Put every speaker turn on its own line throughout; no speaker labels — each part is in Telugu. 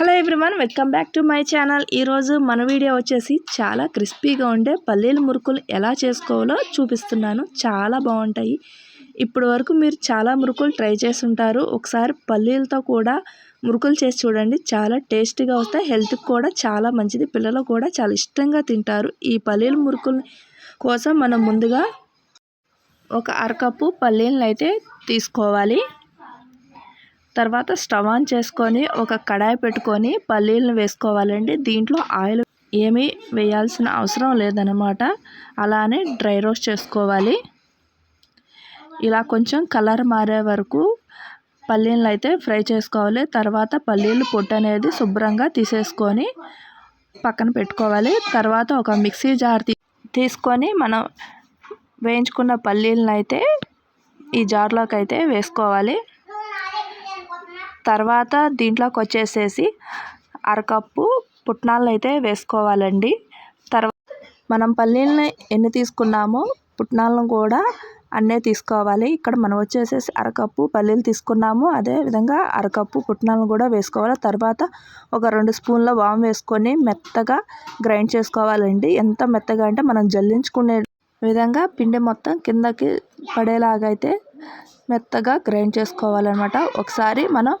Hello everyone welcome back to my channel. ఈరోజు మన వీడియో వచ్చేసి చాలా క్రిస్పీగా ఉండే పల్లీల మురుకులు ఎలా చేసుకోవాలో చూపిస్తున్నాను. చాలా బాగుంటాయి. ఇప్పటి వరకు మీరు చాలా మురుకులు ట్రై చేసి ఉంటారు ఒకసారి పల్లీలతో కూడా మురుకులు చేసి చూడండి. చాలా టేస్టీగా వస్తాయి. హెల్త్కి కూడా చాలా మంచిది. పిల్లలు కూడా చాలా ఇష్టంగా తింటారు. ఈ పల్లీల మురుకుల కోసం మనం ముందుగా ఒక అరకప్పు పల్లీలను అయితే తీసుకోవాలి. తర్వాత స్టవ్ ఆన్ చేసుకొని ఒక కడాయి పెట్టుకొని పల్లీలను వేసుకోవాలండి. దీంట్లో ఆయిల్ ఏమీ వేయాల్సిన అవసరం లేదనమాట అలానే డ్రై రోస్ట్ చేసుకోవాలి. ఇలా కొంచెం కలర్ మారే వరకు పల్లీలను అయితే ఫ్రై చేసుకోవాలి. తర్వాత పల్లీలు పొట్టు అనేది శుభ్రంగా తీసేసుకొని పక్కన పెట్టుకోవాలి. తర్వాత ఒక మిక్సీ జార్ తీసుకొని మనం వేయించుకున్న పల్లీలను అయితే ఈ జార్లోకి అయితే వేసుకోవాలి. తర్వాత దీంట్లోకి వచ్చేసేసి అరకప్పు పుట్నాలను అయితే వేసుకోవాలండి. తర్వాత మనం పల్లీలని ఎన్ని తీసుకున్నామో పుట్నాలను కూడా అన్నే తీసుకోవాలి. ఇక్కడ మనం వచ్చేసేసి అరకప్పు పల్లీలు తీసుకున్నాము. అదే విధంగా అరకప్పు పుట్నాలను కూడా వేసుకోవాలి. తర్వాత ఒక రెండు స్పూన్ల వామ్ వేసుకొని మెత్తగా గ్రైండ్ చేసుకోవాలండి. ఎంత మెత్తగా అంటే మనం జల్లించుకునే విధంగా పిండి మొత్తం కిందకి పడేలాగా అయితే మెత్తగా గ్రైండ్ చేసుకోవాలన్నమాట. ఒకసారి మనం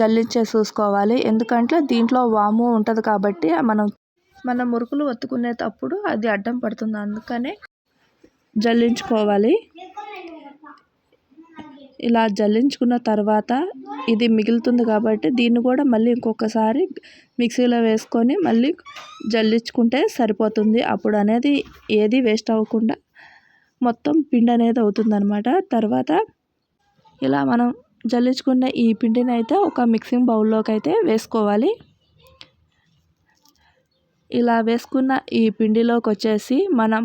జల్లించే చూసుకోవాలి. ఎందుకంటే దీంట్లో వాము ఉంటుంది కాబట్టి మనం మన మురుకులు ఒత్తుకునేటప్పుడు అది అడ్డం పడుతుంది. అందుకనే జల్లించుకోవాలి. ఇలా జల్లించుకున్న తర్వాత ఇది మిగులుతుంది కాబట్టి దీన్ని కూడా మళ్ళీ ఇంకొకసారి మిక్సీలో వేసుకొని మళ్ళీ జల్లించుకుంటే సరిపోతుంది. అప్పుడు అనేది ఏది వేస్ట్ అవ్వకుండా మొత్తం పిండి అనేది అవుతుందన్నమాట. తర్వాత ఇలా మనం జల్లించుకున్న ఈ పిండిని అయితే ఒక మిక్సింగ్ బౌల్లోకి అయితే వేసుకోవాలి. ఇలా వేసుకున్న ఈ పిండిలోకి వచ్చేసి మనం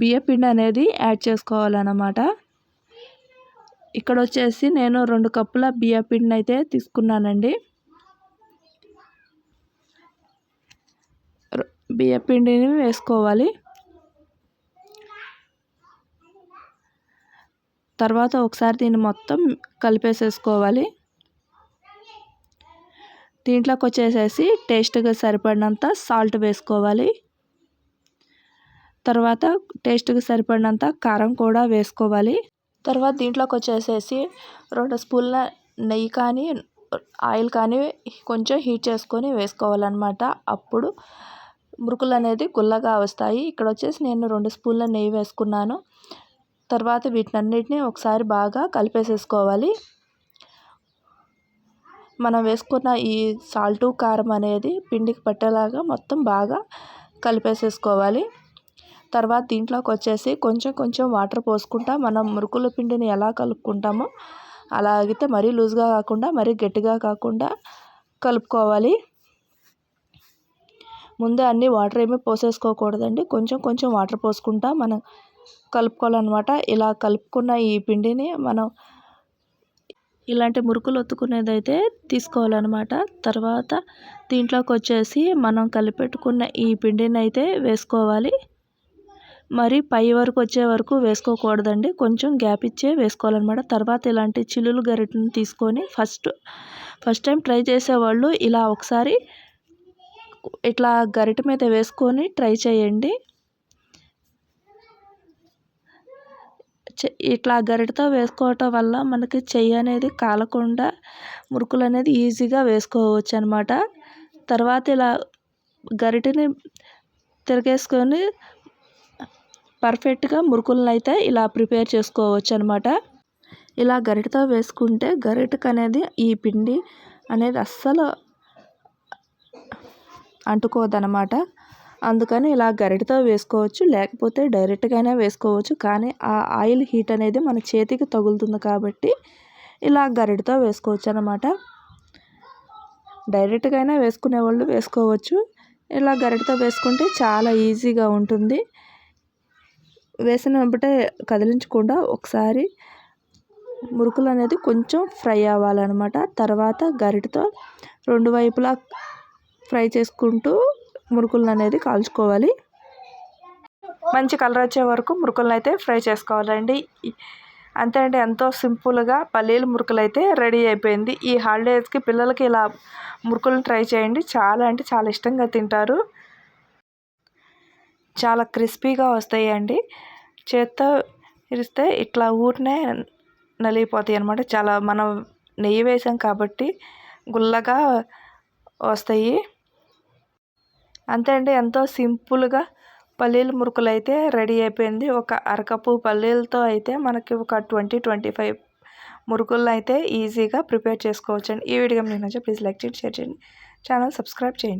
బియ్య పిండి అనేది యాడ్ చేసుకోవాలన్నమాట. ఇక్కడ వచ్చేసి నేను రెండు కప్పుల బియ్య పిండిని అయితే తీసుకున్నానండి బియ్య పిండిని వేసుకోవాలి. తర్వాత ఒకసారి దీన్ని మొత్తం కలిపేసేసుకోవాలి. దీంట్లోకి వచ్చేసేసి టేస్ట్గా సరిపడినంత సాల్ట్ వేసుకోవాలి. తర్వాత టేస్ట్కి సరిపడినంత కారం కూడా వేసుకోవాలి. తర్వాత దీంట్లోకి వచ్చేసేసి రెండు స్పూన్ల నెయ్యి కానీ ఆయిల్ కానీ కొంచెం హీట్ చేసుకొని వేసుకోవాలన్నమాట. అప్పుడు మురుకులు అనేది గుల్లగా వస్తాయి. ఇక్కడ వచ్చేసి నేను రెండు స్పూన్ల నెయ్యి వేసుకున్నాను. తర్వాత వీటినన్నిటిని ఒకసారి బాగా కలిపేసేసుకోవాలి. మనం వేసుకున్న ఈ సాల్టు కారం అనేది పిండికి పట్టేలాగా మొత్తం బాగా కలిపేసేసుకోవాలి. తర్వాత దీంట్లోకి వచ్చేసి కొంచెం కొంచెం వాటర్ పోసుకుంటా మనం మురుకుల పిండిని ఎలా కలుపుకుంటామో అలాగితే మరీ లూజ్గా కాకుండా మరీ గట్టిగా కాకుండా కలుపుకోవాలి. ముందే అన్ని వాటర్ ఏమీ పోసేసుకోకూడదండి. కొంచెం కొంచెం వాటర్ పోసుకుంటా మనం కలుపుకోవాలన్నమాట. ఇలా కలుపుకున్న ఈ పిండిని మనం ఇలాంటి మురుకులు ఒత్తుకునేది అయితే తీసుకోవాలన్నమాట. తర్వాత దీంట్లోకి వచ్చేసి మనం కలిపెట్టుకున్న ఈ పిండిని అయితే వేసుకోవాలి. మరి పై వరకు వచ్చే వరకు వేసుకోకూడదండి. కొంచెం గ్యాప్ ఇచ్చే వేసుకోవాలన్నమాట. తర్వాత ఇలాంటి చిల్లులు గరిటను తీసుకొని ఫస్ట్ ఫస్ట్ టైం ట్రై చేసేవాళ్ళు ఇలా ఒకసారి ఇట్లా గరిట మీద వేసుకొని ట్రై చేయండి. ఇట్లా గరిటతో వేసుకోవటం వల్ల మనకి చెయ్యి అనేది కాలకుండా మురుకులు అనేది ఈజీగా వేసుకోవచ్చు అనమాట తర్వాత ఇలా గరిటెని తిరిగేసుకొని పర్ఫెక్ట్గా మురుకులను అయితే ఇలా ప్రిపేర్ చేసుకోవచ్చు అనమాట ఇలా గరిటతో వేసుకుంటే గరిటకు అనేది ఈ పిండి అనేది అస్సలు అంటుకోదనమాట. అందుకని ఇలా గరిటతో వేసుకోవచ్చు లేకపోతే డైరెక్ట్గా అయినా వేసుకోవచ్చు. కానీ ఆ ఆయిల్ హీట్ అనేది మన చేతికి తగులుతుంది కాబట్టి ఇలా గరిటతో వేసుకోవచ్చు అనమాట డైరెక్ట్గా అయినా వేసుకునే వాళ్ళు వేసుకోవచ్చు. ఇలా గరిటతో వేసుకుంటే చాలా ఈజీగా ఉంటుంది. వేసినప్పుడే కదిలించకుండా ఒకసారి మురుకులు అనేది కొంచెం ఫ్రై అవ్వాలన్నమాట. తర్వాత గరిటతో రెండు వైపులా ఫ్రై చేసుకుంటూ మురుకులను అనేది కాల్చుకోవాలి. మంచి కలర్ వచ్చే వరకు మురుకులను అయితే ఫ్రై చేసుకోవాలండి. అంతే అండి ఎంతో సింపుల్గా పల్లీలు మురుకులు అయితే రెడీ అయిపోయింది. ఈ హాలిడేస్కి పిల్లలకి ఇలా మురుకులను ట్రై చేయండి. చాలా అంటే చాలా ఇష్టంగా తింటారు. చాలా క్రిస్పీగా వస్తాయి అండి చేత్తో ఇరిస్తే ఇట్లా ఊరినే నలిగిపోతాయి అనమాట చాలా మనం నెయ్యి వేసాం కాబట్టి గుల్లగా వస్తాయి. అంతే అండి ఎంతో సింపుల్గా పల్లీల మురుకులు అయితే రెడీ అయిపోయింది. ఒక అరకప్పు పల్లీలతో అయితే మనకి ఒక ట్వంటీ ట్వంటీ ఫైవ్ మురుకులను అయితే ఈజీగా ప్రిపేర్ చేసుకోవచ్చండి. ఈ వీడియో మీకు నచ్చే ప్లీజ్ లైక్ చేయండి షేర్ చేయండి. ఛానల్ సబ్స్క్రైబ్ చేయండి.